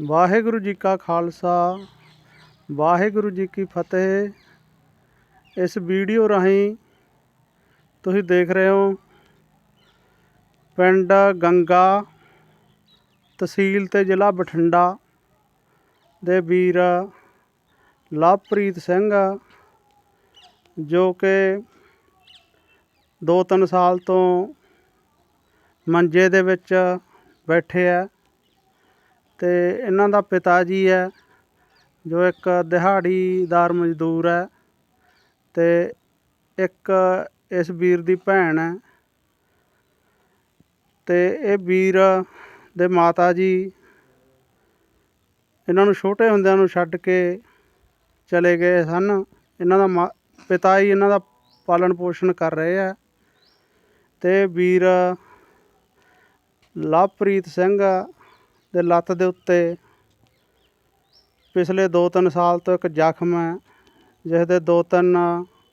ਵਾਹਿਗੁਰੂ ਜੀ ਕਾ ਖਾਲਸਾ, ਵਾਹਿਗੁਰੂ ਜੀ ਕੀ ਫਤਿਹ। ਇਸ ਵੀਡੀਓ ਰਾਹੀਂ ਤੁਸੀਂ ਦੇਖ ਰਹੇ ਹੋ ਪਿੰਡ ਗੰਗਾ ਤਹਿਸੀਲ ਤੇ ਜ਼ਿਲ੍ਹਾ ਬਠਿੰਡਾ ਦੇ ਵੀਰ ਲਵਪ੍ਰੀਤ ਸਿੰਘ, ਜੋ ਕਿ ਦੋ ਤਿੰਨ ਸਾਲ ਤੋਂ ਮੰਜੇ ਦੇ ਵਿੱਚ ਬੈਠੇ ਆ। ਅਤੇ ਇਹਨਾਂ ਦਾ ਪਿਤਾ ਜੀ ਹੈ, ਜੋ ਇੱਕ ਦਿਹਾੜੀਦਾਰ ਮਜ਼ਦੂਰ ਹੈ ਅਤੇ ਇੱਕ ਇਸ ਵੀਰ ਦੀ ਭੈਣ ਹੈ ਅਤੇ ਇਹ ਵੀਰ ਦੇ ਮਾਤਾ ਜੀ ਇਹਨਾਂ ਨੂੰ ਛੋਟੇ ਹੁੰਦਿਆਂ ਨੂੰ ਛੱਡ ਕੇ ਚਲੇ ਗਏ ਸਨ। ਇਹਨਾਂ ਦਾ ਮਾ- ਪਿਤਾ ਹੀ ਇਹਨਾਂ ਦਾ ਪਾਲਣ ਪੋਸ਼ਣ ਕਰ ਰਹੇ ਹੈ ਅਤੇ ਵੀਰ ਲਵਪ੍ਰੀਤ ਸਿੰਘ ਦੇ ਲੱਤ ਦੇ ਉੱਤੇ। ਪਿਛਲੇ 2-3 ਸਾਲ ਤੋਂ ਇੱਕ ਜ਼ਖਮ ਹੈ, ਜਿਸ ਦੇ ਦੋ ਤਿੰਨ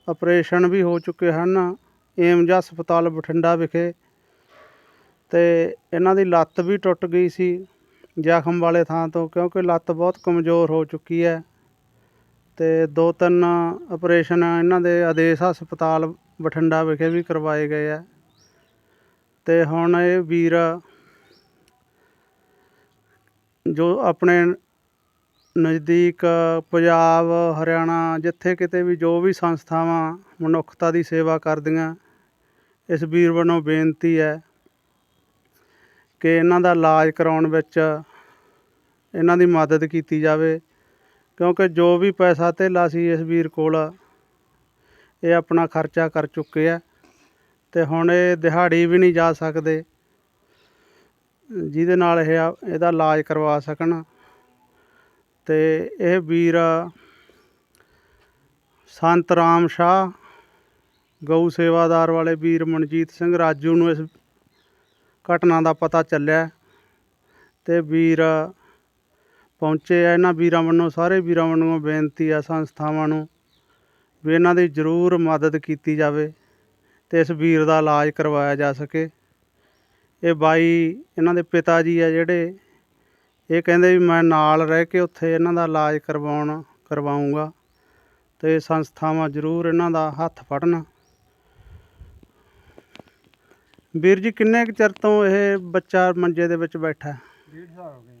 ਆਪਰੇਸ਼ਨ ਵੀ ਹੋ ਚੁੱਕੇ ਹਨ, ਏਮਜ ਹਸਪਤਾਲ ਬਠਿੰਡਾ ਵਿਖੇ। ਤੇ ਇਹਨਾਂ ਦੀ ਲੱਤ ਵੀ ਟੁੱਟ ਗਈ ਸੀ ਜ਼ਖਮ ਵਾਲੇ ਥਾਂ ਤੋਂ, ਕਿਉਂਕਿ ਲੱਤ ਬਹੁਤ ਕਮਜ਼ੋਰ ਹੋ ਚੁੱਕੀ ਹੈ। ਤੇ ਦੋ ਤਿੰਨ ਆਪਰੇਸ਼ਨ ਇਹਨਾਂ ਦੇ ਆਦੇਸ਼ ਹਸਪਤਾਲ ਬਠਿੰਡਾ ਵਿਖੇ ਵੀ ਕਰਵਾਏ ਗਏ ਆ ਤੇ ਹੁਣ ਇਹ ਵੀਰ ਜੋ ਆਪਣੇ ਨਜ਼ਦੀਕ ਪੰਜਾਬ, ਹਰਿਆਣਾ ਜਿੱਥੇ ਕਿਤੇ ਵੀ ਜੋ ਵੀ ਸੰਸਥਾਵਾਂ ਮਨੁੱਖਤਾ ਦੀ ਸੇਵਾ ਕਰਦੀਆਂ, ਇਸ ਵੀਰ ਵੱਲੋਂ ਬੇਨਤੀ ਹੈ ਕਿ ਇਹਨਾਂ ਦਾ ਇਲਾਜ ਕਰਾਉਣ ਵਿੱਚ ਇਹਨਾਂ ਦੀ ਮਦਦ ਕੀਤੀ ਜਾਵੇ, ਕਿਉਂਕਿ ਜੋ ਵੀ ਪੈਸਾ ਧੇਲਾ ਸੀ ਇਸ ਵੀਰ ਕੋਲ, ਇਹ ਆਪਣਾ ਖਰਚਾ ਕਰ ਚੁੱਕੇ ਆ ਅਤੇ ਹੁਣ ਇਹ ਦਿਹਾੜੀ ਵੀ ਨਹੀਂ ਜਾ ਸਕਦੇ। ਜਿਹਦੇ ਨਾਲ ਇਹ ਆ- ਇਹਦਾ ਇਲਾਜ ਕਰਵਾ ਸਕਣ। ਅਤੇ ਇਹ ਵੀਰ ਸੰਤ ਰਾਮ ਸ਼ਾਹ, ਗਊ ਸੇਵਾਦਾਰ ਵਾਲੇ ਵੀਰ ਮਨਜੀਤ ਸਿੰਘ ਰਾਜੂ ਨੂੰ ਇਸ ਘਟਨਾ ਦਾ ਪਤਾ ਚੱਲਿਆ। ਤੇ ਵੀਰ ਪਹੁੰਚੇ ਆ ਇਹਨਾਂ ਵੀਰਾਂ ਵੱਲੋਂ, ਸਾਰੇ ਵੀਰਾਂ ਵੱਲੋਂ ਬੇਨਤੀ ਆ ਸੰਸਥਾਵਾਂ ਨੂੰ ਵੀ ਇਹਨਾਂ ਦੀ ਜ਼ਰੂਰ ਮਦਦ ਕੀਤੀ ਜਾਵੇ ਤੇ ਇਸ ਵੀਰ ਦਾ ਇਲਾਜ ਕਰਵਾਇਆ ਜਾ ਸਕੇ। ਇਹ ਬਾਈ ਇਹਨਾਂ ਦੇ ਪਿਤਾ ਜੀ ਆ ਜਿਹੜੇ ਇਹ ਕਹਿੰਦੇ ਵੀ ਮੈਂ ਨਾਲ ਰਹਿ ਕੇ ਉੱਥੇ ਇਹਨਾਂ ਦਾ ਇਲਾਜ ਕਰਵਾਉਣ ਕਰਵਾਉਂਗਾ ਤੇ ਸੰਸਥਾਵਾਂ ਜ਼ਰੂਰ ਇਹਨਾਂ ਦਾ ਹੱਥ ਫੜਨ। ਵੀਰ ਜੀ ਕਿੰਨੇ ਕੁ ਚਿਰ ਤੋਂ ਇਹ ਬੱਚਾ ਮੰਜੇ ਦੇ ਵਿੱਚ ਬੈਠਾ? ਹੈ ਡੇਢ ਸਾਲ ਹੋ ਗਏ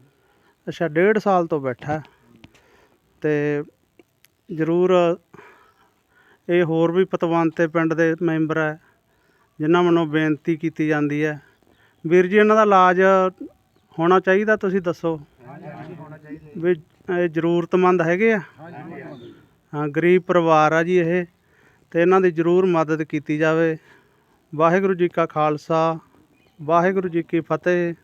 ਅੱਛਾ ਡੇਢ ਸਾਲ ਤੋਂ ਬੈਠਾ। ਹੈ। ਤੇ ਜ਼ਰੂਰ ਇਹ ਹੋਰ ਵੀ ਪਤਵੰਤੇ ਪਿੰਡ ਦੇ ਮੈਂਬਰ ਹੈ ਜਿਨ੍ਹਾਂ ਵੱਲੋਂ ਬੇਨਤੀ ਕੀਤੀ ਜਾਂਦੀ ਹੈ। ਵੀਰ ਜੀ, ਇਹਨਾਂ ਦਾ ਇਲਾਜ ਹੋਣਾ ਚਾਹੀਦਾ, ਤੁਸੀਂ ਦੱਸੋ। ਵੀ ਇਹ ਜ਼ਰੂਰਤਮੰਦ ਹੈਗੇ ਆ? ਹਾਂ, ਗਰੀਬ ਪਰਿਵਾਰ ਆ ਜੀ ਇਹ, ਤੇ ਇਹਨਾਂ ਦੀ ਜ਼ਰੂਰ ਮਦਦ ਕੀਤੀ ਜਾਵੇ। ਵਾਹਿਗੁਰੂ ਜੀ ਕਾ ਖਾਲਸਾ, ਵਾਹਿਗੁਰੂ ਜੀ ਕੀ ਫਤਿਹ।